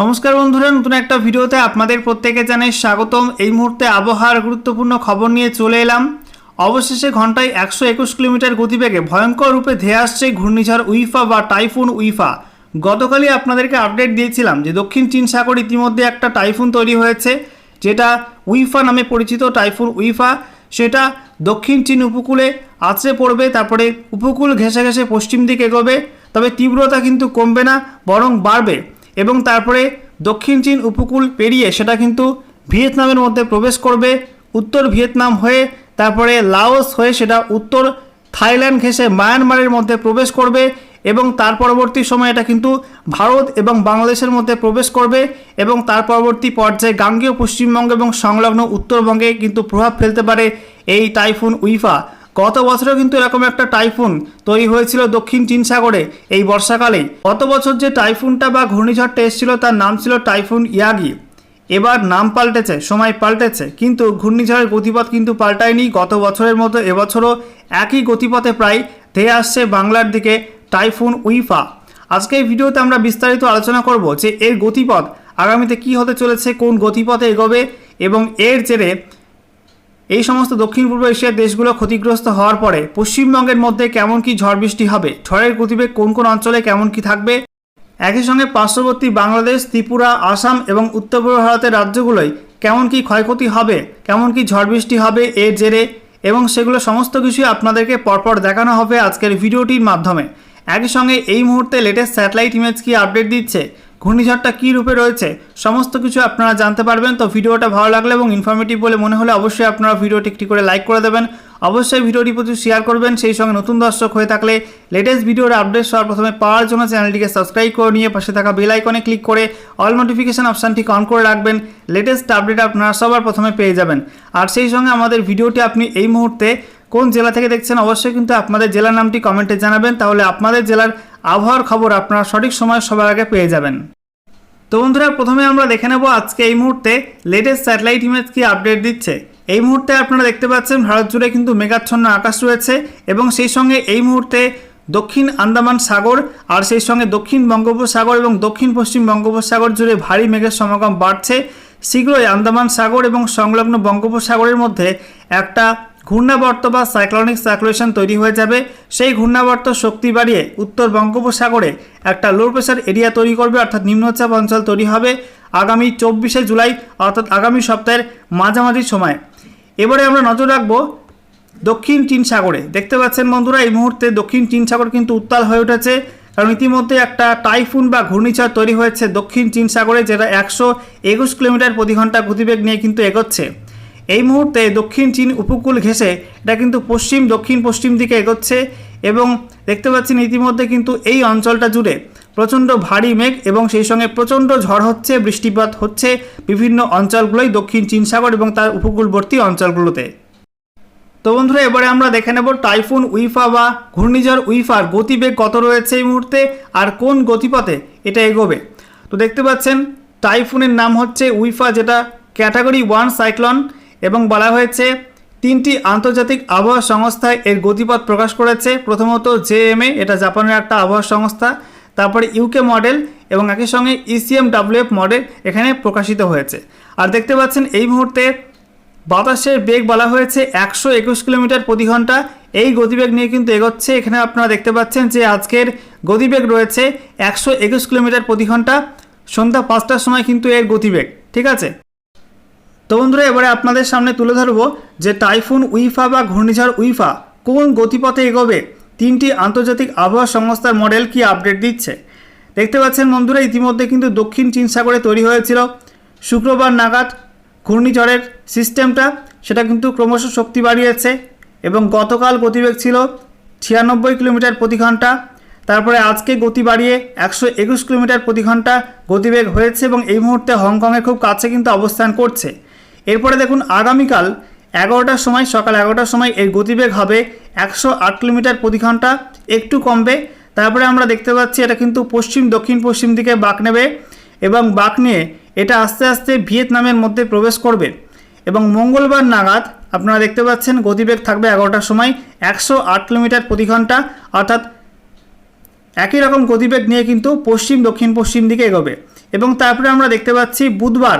নমস্কার বন্ধুরা, নতুন একটা ভিডিওতে আপনাদের প্রত্যেকে জানাই স্বাগতম। এই মুহূর্তে আবহাওয়ার গুরুত্বপূর্ণ খবর নিয়ে চলে এলাম। অবশেষে ঘন্টায় একশো একুশ কিলোমিটার গতিবেগে ভয়ঙ্কর রূপে ধেয়ে আসছে ঘূর্ণিঝড় উইফা বা টাইফুন উইফা। গতকালই আপনাদেরকে আপডেট দিয়েছিলাম যে দক্ষিণ চীন সাগর ইতিমধ্যে একটা টাইফুন তৈরি হয়েছে, যেটা উইফা নামে পরিচিত টাইফুন উইফা। সেটা দক্ষিণ চীন উপকূলে আছড়ে পড়বে, তারপরে উপকূল ঘেঁষে ঘেঁষে পশ্চিম দিকে এগোবে। তবে তীব্রতা কিন্তু কমবে না, বরং বাড়বে। এবং তারপরে দক্ষিণ চীন উপকূল পেরিয়ে সেটা কিন্তু ভিয়েতনামের মধ্যে প্রবেশ করবে, উত্তর ভিয়েতনাম হয়ে তারপরে লাওস হয়ে সেটা উত্তর থাইল্যান্ড ঘেঁষে মায়ানমারের মধ্যে প্রবেশ করবে এবং তার পরবর্তী সময় এটা কিন্তু ভারত এবং বাংলাদেশের মধ্যে প্রবেশ করবে এবং তার পরবর্তী পর্যায়ে গাঙ্গেয় পশ্চিমবঙ্গ এবং সংলগ্ন উত্তরবঙ্গে কিন্তু প্রভাব ফেলতে পারে এই টাইফুন উইফা। গত বছরেও কিন্তু এরকম একটা টাইফুন তৈরি হয়েছিল দক্ষিণ চীন সাগরে এই বর্ষাকালেই। গত বছর যে টাইফুনটা বা ঘূর্ণিঝড়টা এসেছিল তার নাম ছিল টাইফুন ইয়াগি। এবার নাম পাল্টেছে, সময় পাল্টেছে, কিন্তু ঘূর্ণিঝড়ের গতিপথ কিন্তু পাল্টায়নি। গত বছরের মতো এবছরও একই গতিপথে প্রায় ধেয়ে আসছে বাংলার দিকে টাইফুন উইফা। আজকে এই ভিডিওতে আমরা বিস্তারিত আলোচনা করব যে এর গতিপথ, আগামীতে কি হতে চলেছে, কোন গতিপথে এগোবে এবং এর জেরে এই সমস্ত দক্ষিণ পূর্ব এশিয়ার দেশগুলো ক্ষতিগ্রস্ত হওয়ার পরে পশ্চিমবঙ্গের মধ্যে কেমন কি ঝড় বৃষ্টি হবে, ঝড়ের গতিবেগ কোন কোন অঞ্চলে কেমন কি থাকবে? একই সঙ্গে পার্শ্ববর্তী বাংলাদেশ, ত্রিপুরা, আসাম এবং উত্তর পূর্ব ভারতের রাজ্যগুলোয় কেমন কি ক্ষয়ক্ষতি হবে, কেমন কি ঝড় বৃষ্টি হবে এর জেরে এবং সেগুলো সমস্ত কিছুই আপনাদেরকে পরপর দেখানো হবে আজকের ভিডিওটির মাধ্যমে। একই সঙ্গে এই মুহূর্তে লেটেস্ট স্যাটেলাইট ইমেজ কি আপডেট দিচ্ছে? ঘূর্ণিঝড়টা কী রূপে রয়েছে, সমস্ত কিছু আপনারা জানতে পারবেন। তো ভিডিওটা ভালো লাগলে এবং ইনফরমেটিভ বলে মনে হলে অবশ্যই আপনারা ভিডিওটি একটি করে লাইক করে দেবেন। অবশ্যই ভিডিওটি প্রতি শেয়ার করবেন। সেই সঙ্গে নতুন দর্শক হয়ে থাকলে লেটেস্ট ভিডিওর আপডেট সবার প্রথমে পাওয়ার জন্য চ্যানেলটিকে সাবস্ক্রাইব করে নিয়ে পাশে থাকা বেল আইকনে ক্লিক করে অল নোটিফিকেশান অপশানটি অন করে রাখবেন। লেটেস্ট আপডেট আপনারা সবার প্রথমে পেয়ে যাবেন। আর সেই সঙ্গে আমাদের ভিডিওটি আপনি এই মুহূর্তে কোন জেলা থেকে দেখছেন অবশ্যই কিন্তু আপনাদের জেলার নামটি কমেন্টে জানাবেন, তাহলে আপনাদের জেলার আবহাওয়ার খবর আপনারা সঠিক সময় সবার আগে পেয়ে যাবেন। তো বন্ধুরা, প্রথমে আমরা দেখে নেব আজকে এই মুহূর্তে লেটেস্ট স্যাটেলাইট ইমেজ কি আপডেট দিচ্ছে। এই মুহূর্তে আপনারা দেখতে পাচ্ছেন ভারত জুড়ে কিন্তু মেঘাচ্ছন্ন আকাশ রয়েছে এবং সেই সঙ্গে এই মুহূর্তে দক্ষিণ আন্দামান সাগর আর সেই সঙ্গে দক্ষিণ বঙ্গোপসাগর এবং দক্ষিণ পশ্চিম বঙ্গোপসাগর জুড়ে ভারী মেঘের সমাগম বাড়ছে। শীঘ্রই আন্দামান সাগর এবং সংলগ্ন বঙ্গোপসাগরের মধ্যে একটা ঘূর্ণাবর্ত বা সাইক্লনিক সার্কুলেশন তৈরি হয়ে যাবে। সেই ঘূর্ণাবর্ত শক্তি বাড়িয়ে উত্তর বঙ্গোপসাগরে একটা লো প্রেশার এরিয়া তৈরি করবে, অর্থাৎ নিম্নচাপ অঞ্চল তৈরি হবে আগামী চব্বিশে জুলাই, অর্থাৎ আগামী সপ্তাহের মাঝামাঝি সময়। এবারে আমরা নজর রাখব দক্ষিণ চীন সাগরে। দেখতে পাচ্ছেন বন্ধুরা, এই মুহূর্তে দক্ষিণ চীন সাগর কিন্তু উত্তাল হয়ে উঠেছে। কারণ ইতিমধ্যে একটা টাইফুন বা ঘূর্ণিঝড় তৈরি হয়েছে দক্ষিণ চীন সাগরে, যেটা একশো একুশ কিলোমিটার প্রতি ঘণ্টা গতিবেগ নিয়ে কিন্তু এগোচ্ছে। এই মুহূর্তে দক্ষিণ চীন উপকূল ঘেঁষে, এটা কিন্তু পশ্চিম, দক্ষিণ, পশ্চিম দিকে এগোচ্ছে এবং দেখতে পাচ্ছেন ইতিমধ্যে কিন্তু এই অঞ্চলটা জুড়ে প্রচণ্ড ভারী মেঘ এবং সেই সঙ্গে প্রচণ্ড ঝড় হচ্ছে, বৃষ্টিপাত হচ্ছে বিভিন্ন অঞ্চলগুলোই দক্ষিণ চীন সাগর এবং তার উপকূলবর্তী অঞ্চলগুলোতে। তো বন্ধুরা, এবারে আমরা দেখে নেব টাইফুন উইফা বা ঘূর্ণিঝড় উইফার গতিবেগ কত রয়েছে এই মুহূর্তে আর কোন গতিপথে এটা এগোবে। তো দেখতে পাচ্ছেন, টাইফুনের নাম হচ্ছে উইফা, যেটা ক্যাটাগরি ওয়ান সাইক্লন। এবং বলা হয়েছে, তিনটি আন্তর্জাতিক আবহাওয়া সংস্থায় এর গতিপথ প্রকাশ করেছে। প্রথমত জেএমএ এটা জাপানের একটা আবহাওয়া সংস্থা। তারপরে ইউকে মডেল এবং একই সঙ্গে ইসিএম ডাব্লিউএফ মডেল এখানে প্রকাশিত হয়েছে। আর দেখতে পাচ্ছেন, এই মুহূর্তে বাতাসের বেগ বলা হয়েছে একশো একুশ কিলোমিটার প্রতি ঘণ্টা। এই গতিবেগ নিয়ে কিন্তু এগোচ্ছে। এখানে আপনারা দেখতে পাচ্ছেন যে আজকের গতিবেগ রয়েছে একশো একুশ কিলোমিটার প্রতি ঘণ্টা। সন্ধ্যা পাঁচটার সময় কিন্তু এর গতিবেগ। ঠিক আছে? তো বন্ধুরা, এবারে আপনাদের সামনে তুলে ধরবো যে টাইফুন, উইফা বা ঘূর্ণিঝড় উইফা কোন গতিপথে এগোবে, তিনটি আন্তর্জাতিক আবহাওয়া সংস্থার মডেল কি আপডেট দিচ্ছে? দেখতে পাচ্ছেন বন্ধুরা, ইতিমধ্যে কিন্তু দক্ষিণ চীন সাগরে তৈরি হয়েছিল। শুক্রবার নাগাদ ঘূর্ণিঝড়ের সিস্টেমটা, সেটা কিন্তু ক্রমশ শক্তি বাড়িয়েছে এবং গতকাল গতিবেগ ছিল ছিয়ানব্বই কিলোমিটার প্রতি ঘণ্টা। তারপরে আজকে গতি বাড়িয়ে একশো একুশ কিলোমিটার প্রতি ঘণ্টা গতিবেগ হয়েছে এবং এই মুহূর্তে হংকংয়ের খুব কাছে কিন্তু অবস্থান করছে। এরপরে দেখুন, আগামীকাল এগারোটার সময়, সকাল এগারোটার সময় এর গতিবেগ হবে একশো আট কিলোমিটার প্রতি ঘণ্টা, একটু কমবে। তারপরে আমরা দেখতে পাচ্ছি এটা কিন্তু পশ্চিম, দক্ষিণ, পশ্চিম দিকে বাঁক নেবে এবং বাঁক নিয়ে এটা আস্তে আস্তে ভিয়েতনামের মধ্যে প্রবেশ করবে। এবং মঙ্গলবার নাগাদ আপনারা দেখতে পাচ্ছেন গতিবেগ থাকবে এগারোটার সময় একশো আট কিলোমিটার প্রতি ঘণ্টা, অর্থাৎ একই রকম গতিবেগ নিয়ে কিন্তু পশ্চিম, দক্ষিণ, পশ্চিম দিকে এগোবে। এবং তারপরে আমরা দেখতে পাচ্ছি বুধবার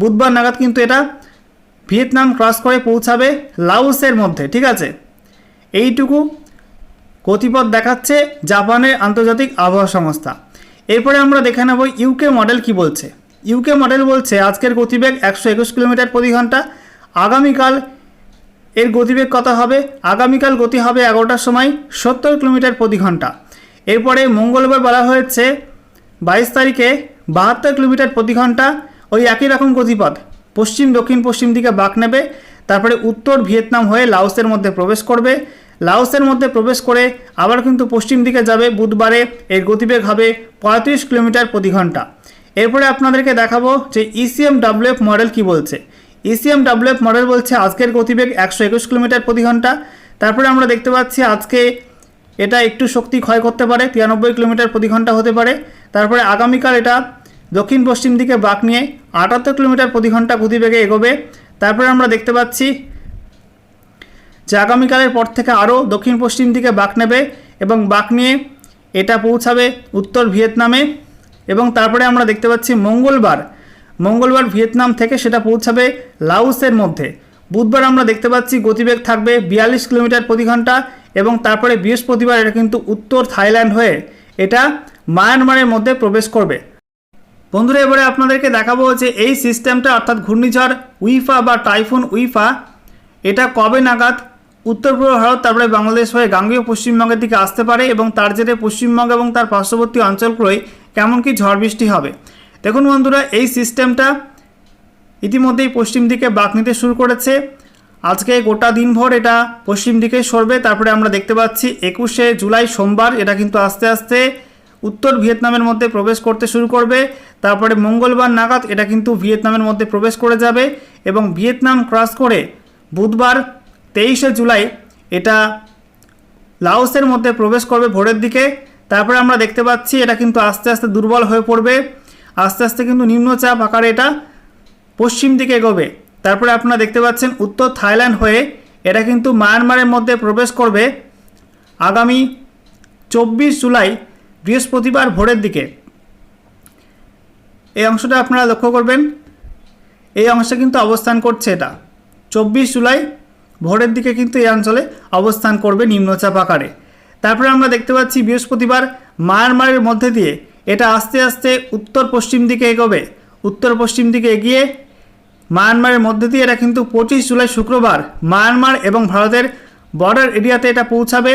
বুধবার নাগাদ কিন্তু এটা ভিয়েতনাম ক্রস করে পৌঁছাবে লাওসের মধ্যে, ঠিক আছে? এইটুকু গতিপথ দেখাচ্ছে জাপানের আন্তর্জাতিক আবহাওয়া সংস্থা। এরপরে আমরা দেখে নেব ইউকে মডেল কি বলছে। ইউকে মডেল বলছে, আজকের গতিবেগ একশো একুশ কিলোমিটার প্রতি ঘণ্টা, আগামীকাল এর গতিবেগ কত হবে? আগামীকাল গতি হবে এগারোটার সময় সত্তর কিলোমিটার প্রতি ঘণ্টা। এরপরে মঙ্গলবার বলা হয়েছে বাইশ তারিখে বাহাত্তর কিলোমিটার প্রতি ঘণ্টা ওই একই রকম গতিপথ। পশ্চিম, দক্ষিণ, পশ্চিম দিকে বাঁক নেবে, তারপরে উত্তর ভিয়েতনাম হয়ে লাওসের মধ্যে প্রবেশ করবে। লাওসের মধ্যে প্রবেশ করে আবার কিন্তু পশ্চিম দিকে যাবে বুধবারে, এর গতিবেগ হবে পঁয়ত্রিশ কিলোমিটার প্রতি ঘণ্টা। এরপরে আপনাদেরকে দেখাবো যে ইসিএম ডাব্লিউএফ মডেল কি বলছে। ইসিএম ডাব্লিউএফ মডেল বলছে আজকের গতিবেগ একশো একুশ কিলোমিটার প্রতি ঘণ্টা। তারপরে আমরা দেখতে পাচ্ছি আজকে এটা একটু শক্তি ক্ষয় করতে পারে, তিরানব্বই কিলোমিটার প্রতি ঘণ্টা হতে পারে। তারপরে আগামীকাল এটা দক্ষিণ পশ্চিম দিকে বাঁক নিয়ে আটাত্তর কিলোমিটার প্রতি ঘণ্টা গতিবেগে এগোবে। তারপরে আমরা দেখতে পাচ্ছি যে আগামীকালের পর থেকে আরও দক্ষিণ পশ্চিম দিকে বাঁক নেবে এবং বাঁক নিয়ে এটা পৌঁছাবে উত্তর ভিয়েতনামে এবং তারপরে আমরা দেখতে পাচ্ছি মঙ্গলবার। মঙ্গলবার ভিয়েতনাম থেকে সেটা পৌঁছাবে লাউসের মধ্যে। বুধবার আমরা দেখতে পাচ্ছি গতিবেগ থাকবে বিয়াল্লিশ কিলোমিটার প্রতি ঘণ্টা এবং তারপরে বৃহস্পতিবার এটা কিন্তু উত্তর থাইল্যান্ড হয়ে এটা মায়ানমারের মধ্যে প্রবেশ করবে। বন্ধুরা, এবারে আপনাদেরকে দেখাবো যে এই সিস্টেমটা, অর্থাৎ ঘূর্ণিঝড় উইফা বা টাইফুন উইফা, এটা কবে নাগাদ উত্তর পূর্ব ভারত, তারপরে বাংলাদেশ হয়ে গাঙ্গেয় পশ্চিমবঙ্গের দিকে আসতে পারে এবং তার জেরে পশ্চিমবঙ্গ এবং তার পার্শ্ববর্তী অঞ্চলগুলোয় কেমন কি ঝড় বৃষ্টি হবে। দেখুন বন্ধুরা, এই সিস্টেমটা ইতিমধ্যেই পশ্চিম দিকে বাঁক নিতে শুরু করেছে। আজকে গোটা দিনভর এটা পশ্চিম দিকে সরবে। তারপরে আমরা দেখতে পাচ্ছি একুশে জুলাই সোমবার, এটা কিন্তু আস্তে আস্তে উত্তর ভিয়েতনামের মধ্যে প্রবেশ করতে শুরু করবে। তারপরে মঙ্গলবার নাগাদ এটা কিন্তু ভিয়েতনামের মধ্যে প্রবেশ করে যাবে এবং ভিয়েতনাম ক্রস করে বুধবার তেইশে জুলাই এটা লাওসের মধ্যে প্রবেশ করবে ভোরের দিকে। তারপরে আমরা দেখতে পাচ্ছি এটা কিন্তু আস্তে আস্তে দুর্বল হয়ে পড়বে। আস্তে আস্তে কিন্তু নিম্নচাপ আকারে এটা পশ্চিম দিকে এগোবে। তারপরে আপনারা দেখতে পাচ্ছেন উত্তর থাইল্যান্ড হয়ে এটা কিন্তু মায়ানমারের মধ্যে প্রবেশ করবে। আগামী চব্বিশ জুলাই বৃহস্পতিবার ভোরের দিকে। এই অংশটা আপনারা লক্ষ্য করবেন। এই অংশে কিন্তু অবস্থান করছে এটা। চব্বিশ জুলাই ভোরের দিকে কিন্তু এই অঞ্চলে অবস্থান করবে নিম্নচাপ আকারে। তারপরে আমরা দেখতে পাচ্ছি বৃহস্পতিবার মায়ানমারের মধ্যে দিয়ে এটা আস্তে আস্তে উত্তর পশ্চিম দিকে এগোবে। উত্তর পশ্চিম দিকে এগিয়ে মায়ানমারের মধ্যে দিয়ে এটা কিন্তু পঁচিশ জুলাই শুক্রবার মায়ানমার এবং ভারতের বর্ডার এরিয়াতে এটা পৌঁছাবে।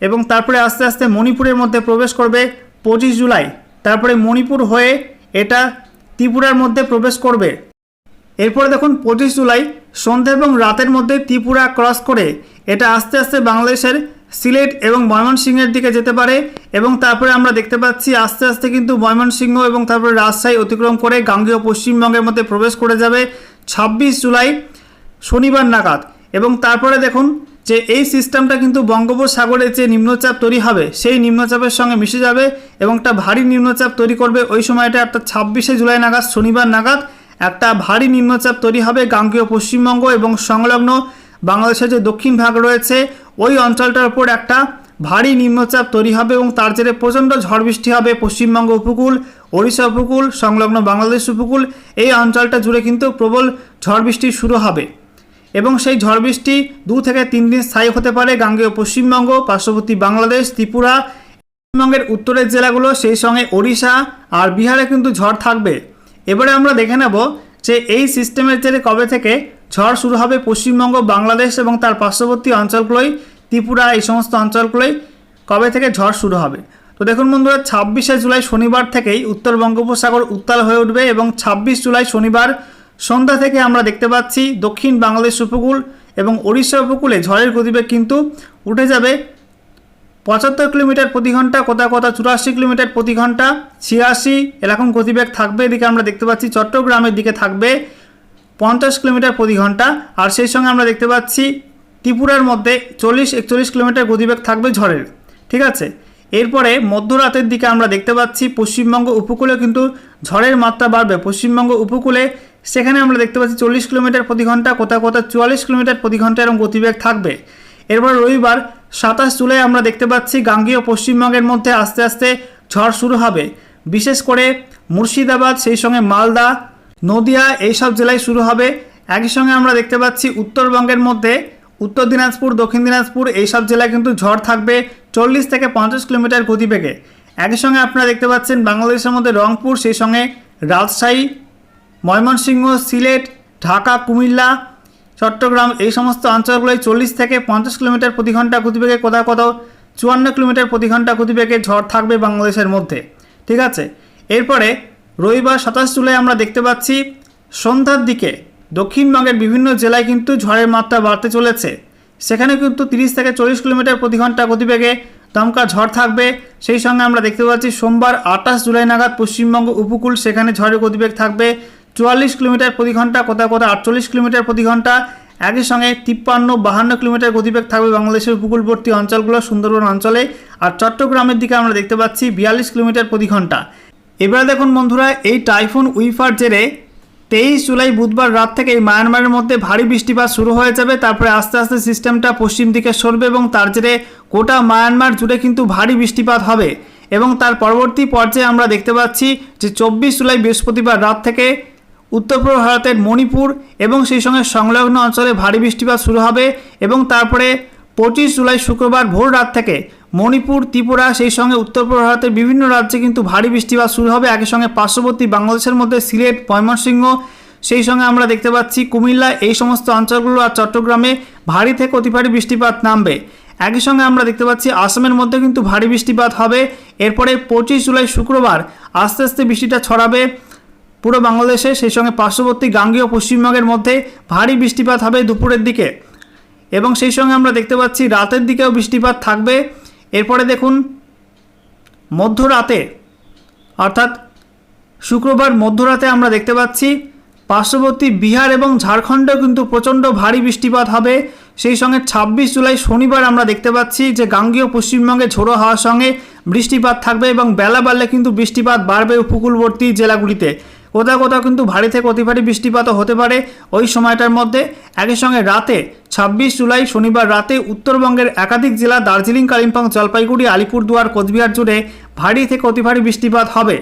এবং তারপরে আস্তে আস্তে মণিপুরের মধ্যে প্রবেশ করবে পঁচিশ জুলাই। তারপরে মণিপুর হয়ে এটা ত্রিপুরার মধ্যে প্রবেশ করবে। এরপরে দেখুন, পঁচিশ জুলাই, সন্ধ্যা এবং রাতের মধ্যে ত্রিপুরা ক্রস করে এটা আস্তে আস্তে বাংলাদেশের সিলেট এবং ময়মনসিংহের দিকে যেতে পারে এবং তারপরে আমরা দেখতে পাচ্ছি আস্তে আস্তে কিন্তু ময়মনসিংহ এবং তারপরে রাজশাহী অতিক্রম করে গাঙ্গেয় পশ্চিমবঙ্গের মধ্যে প্রবেশ করে যাবে ছাব্বিশ জুলাই শনিবার নাগাদ। এবং তারপরে দেখুন যে এই সিস্টেমটা কিন্তু বঙ্গোপসাগরে যে নিম্নচাপ তৈরি হবে, সেই নিম্নচাপের সঙ্গে মিশে যাবে এবং একটা ভারী নিম্নচাপ তৈরি করবে ওই সময়টা অর্থাৎ ছাব্বিশে জুলাই নাগাদ, শনিবার নাগাদ। একটা ভারী নিম্নচাপ তৈরি হবে গাঙ্গেয় পশ্চিমবঙ্গ এবং সংলগ্ন বাংলাদেশের যে দক্ষিণ ভাগ রয়েছে, ওই অঞ্চলটার উপর একটা ভারী নিম্নচাপ তৈরি হবে এবং তার জেরে প্রচণ্ড ঝড় বৃষ্টি হবে পশ্চিমবঙ্গ উপকূল, ওড়িশা উপকূল, সংলগ্ন বাংলাদেশ উপকূল। এই অঞ্চলটা জুড়ে কিন্তু প্রবল ঝড় বৃষ্টি শুরু হবে। এবং সেই ঝড় বৃষ্টি দু থেকে তিন দিন স্থায়ী হতে পারে গাঙ্গেয় পশ্চিমবঙ্গ, পার্শ্ববর্তী বাংলাদেশ, ত্রিপুরা। পশ্চিমবঙ্গের উত্তরের জেলাগুলো সেই সঙ্গে ওড়িশা আর বিহারে কিন্তু ঝড় থাকবে। এবারে আমরা দেখে নেব যে এই সিস্টেমের জেরে কবে থেকে ঝড় শুরু হবে পশ্চিমবঙ্গ, বাংলাদেশ এবং তার পার্শ্ববর্তী অঞ্চলগুলোই ত্রিপুরা এই সমস্ত অঞ্চলগুলোই কবে থেকে ঝড় শুরু হবে। তো দেখুন বন্ধুরা, ছাব্বিশে জুলাই শনিবার থেকেই উত্তর বঙ্গোপসাগর উত্তাল হয়ে উঠবে এবং ছাব্বিশ জুলাই শনিবার সন্ধ্যা থেকে আমরা দেখতে পাচ্ছি দক্ষিণ বাংলাদেশ উপকূল এবং ওড়িশা উপকূলে ঝড়ের গতিবেগ কিন্তু উঠে যাবে পঁচাত্তর কিলোমিটার প্রতি ঘণ্টা কোথাও কোথাও চুরাশি কিলোমিটার প্রতি ঘণ্টা, ছিয়াশি এরকম গতিবেগ থাকবে। এদিকে আমরা দেখতে পাচ্ছি চট্টগ্রামের দিকে থাকবে পঞ্চাশ কিলোমিটার প্রতি ঘণ্টা আর সেই সঙ্গে আমরা দেখতে পাচ্ছি ত্রিপুরার মধ্যে চল্লিশ, একচল্লিশ কিলোমিটার গতিবেগ থাকবে ঝড়ের, ঠিক আছে? এরপরে মধ্যরাতের দিকে আমরা দেখতে পাচ্ছি পশ্চিমবঙ্গ উপকূলে কিন্তু ঝড়ের মাত্রা বাড়বে। পশ্চিমবঙ্গ উপকূলে সেখানে আমরা দেখতে পাচ্ছি চল্লিশ কিলোমিটার প্রতি ঘণ্টা কোথাও কোথাও চুয়াল্লিশ কিলোমিটার প্রতি ঘণ্টা এরকম গতিবেগ থাকবে। এরপর রবিবার সাতাশ জুলাই আমরা দেখতে পাচ্ছি গাঙ্গীয় পশ্চিমবঙ্গের মধ্যে আস্তে আস্তে ঝড় শুরু হবে। বিশেষ করে মুর্শিদাবাদ, সেই সঙ্গে মালদা, নদিয়া এইসব জেলায় শুরু হবে। একই সঙ্গে আমরা দেখতে পাচ্ছি উত্তরবঙ্গের মধ্যে উত্তর দিনাজপুর, দক্ষিণ দিনাজপুর এইসব জেলায় কিন্তু ঝড় থাকবে চল্লিশ থেকে পঞ্চাশ কিলোমিটার গতিবেগে। একই সঙ্গে আপনারা দেখতে পাচ্ছেন বাংলাদেশের মধ্যে রংপুর, সেই সঙ্গে রাজশাহী ময়মনসিংহ, সিলেট, ঢাকা, কুমিল্লা, চট্টগ্রাম এই সমস্ত অঞ্চলগুলোয় চল্লিশ থেকে পঞ্চাশ কিলোমিটার প্রতি ঘণ্টা গতিবেগে কোথাও কোথাও চুয়ান্ন কিলোমিটার প্রতি ঘণ্টা গতিবেগে ঝড় থাকবে বাংলাদেশের মধ্যে। ঠিক আছে? এরপরে রবিবার সাতাশ জুলাই আমরা দেখতে পাচ্ছি, সন্ধ্যার দিকে দক্ষিণবঙ্গের বিভিন্ন জেলায় কিন্তু ঝড়ের মাত্রা বাড়তে চলেছে। সেখানে কিন্তু তিরিশ থেকে চল্লিশ কিলোমিটার প্রতি ঘণ্টা গতিবেগে দমকা ঝড় থাকবে। সেই সঙ্গে আমরা দেখতে পাচ্ছি, সোমবার আঠাশ জুলাই নাগাদ পশ্চিমবঙ্গ উপকূল সেখানে ঝড়ের গতিবেগ থাকবে। চুয়াল্লিশ কিলোমিটার প্রতি ঘণ্টা, কোথাও কোথাও আটচল্লিশ কিলোমিটার প্রতি ঘণ্টা। একই সঙ্গে তিপ্পান্ন, বাহান্ন কিলোমিটার গতিবেগ থাকবে বাংলাদেশের উপকূলবর্তী অঞ্চলগুলো, সুন্দরবন অঞ্চলে। আর চট্টগ্রামের দিকে আমরা দেখতে পাচ্ছি বিয়াল্লিশ কিলোমিটার প্রতি ঘণ্টা। এবারে দেখুন বন্ধুরা, এই টাইফুন উইফার জেরে তেইশ জুলাই বুধবার রাত থেকে এই মায়ানমারের মধ্যে ভারী বৃষ্টিপাত শুরু হয়ে যাবে। তারপরে আস্তে আস্তে সিস্টেমটা পশ্চিম দিকে সরবে এবং তার জেরে গোটা মায়ানমার জুড়ে কিন্তু ভারী বৃষ্টিপাত হবে। এবং তার পরবর্তী পর্যায়ে আমরা দেখতে পাচ্ছি যে চব্বিশ জুলাই বৃহস্পতিবার রাত থেকে উত্তর ভারতের মণিপুর এবং সেই সঙ্গে সংলগ্ন অঞ্চলে ভারী বৃষ্টিপাত শুরু হবে এবং তারপরে পঁচিশ জুলাই শুক্রবার ভোর রাত থেকে মণিপুর, ত্রিপুরা, সেই সঙ্গে উত্তর ভারতের বিভিন্ন রাজ্যে কিন্তু ভারী বৃষ্টিপাত শুরু হবে। একই সঙ্গে পার্শ্ববর্তী বাংলাদেশের মধ্যে সিলেট, ময়মনসিংহ, সেই সঙ্গে আমরা দেখতে পাচ্ছি কুমিল্লা, এই সমস্ত অঞ্চলগুলো আর চট্টগ্রামে ভারী থেকে অতি ভারী বৃষ্টিপাত নামবে। একই সঙ্গে আমরা দেখতে পাচ্ছি আসামের মধ্যে কিন্তু ভারী বৃষ্টিপাত হবে। এরপরে পঁচিশ জুলাই শুক্রবার আস্তে আস্তে বৃষ্টিটা ছড়াবে। পুরো বাংলাদেশে সেই সঙ্গে পার্শ্ববর্তী গাঙ্গীয় পশ্চিমবঙ্গের মধ্যে ভারী বৃষ্টিপাত হবে দুপুরের দিকে। এবং সেই সঙ্গে আমরা দেখতে পাচ্ছি রাতের দিকেও বৃষ্টিপাত থাকবে। এরপরে দেখুন, মধ্যরাতে, অর্থাৎ শুক্রবার মধ্যরাতে আমরা দেখতে পাচ্ছি পার্শ্ববর্তী বিহার এবং ঝাড়খণ্ডেও কিন্তু প্রচণ্ড ভারী বৃষ্টিপাত হবে। সেই সঙ্গে ছাব্বিশ জুলাই শনিবার আমরা দেখতে পাচ্ছি যে গাঙ্গীয় পশ্চিমবঙ্গে ঝোড়ো হওয়ার সঙ্গে বৃষ্টিপাত থাকবে এবং বেলা বাড়লে কিন্তু বৃষ্টিপাত বাড়বে উপকূলবর্তী জেলাগুলিতে। কোথাও কোথাও কিন্তু ভারী থেকে অতি ভারী বৃষ্টিপাতও হতে পারে। ওই সময়টার মধ্যে একই সঙ্গে রাতে ছাব্বিশ জুলাই শনিবার রাতে উত্তরবঙ্গের একাধিক জেলা দার্জিলিং, কালিম্পং, জলপাইগুড়ি, আলিপুরদুয়ার, কোচবিহার জুড়ে ভারী থেকে অতি ভারী বৃষ্টিপাত হবে।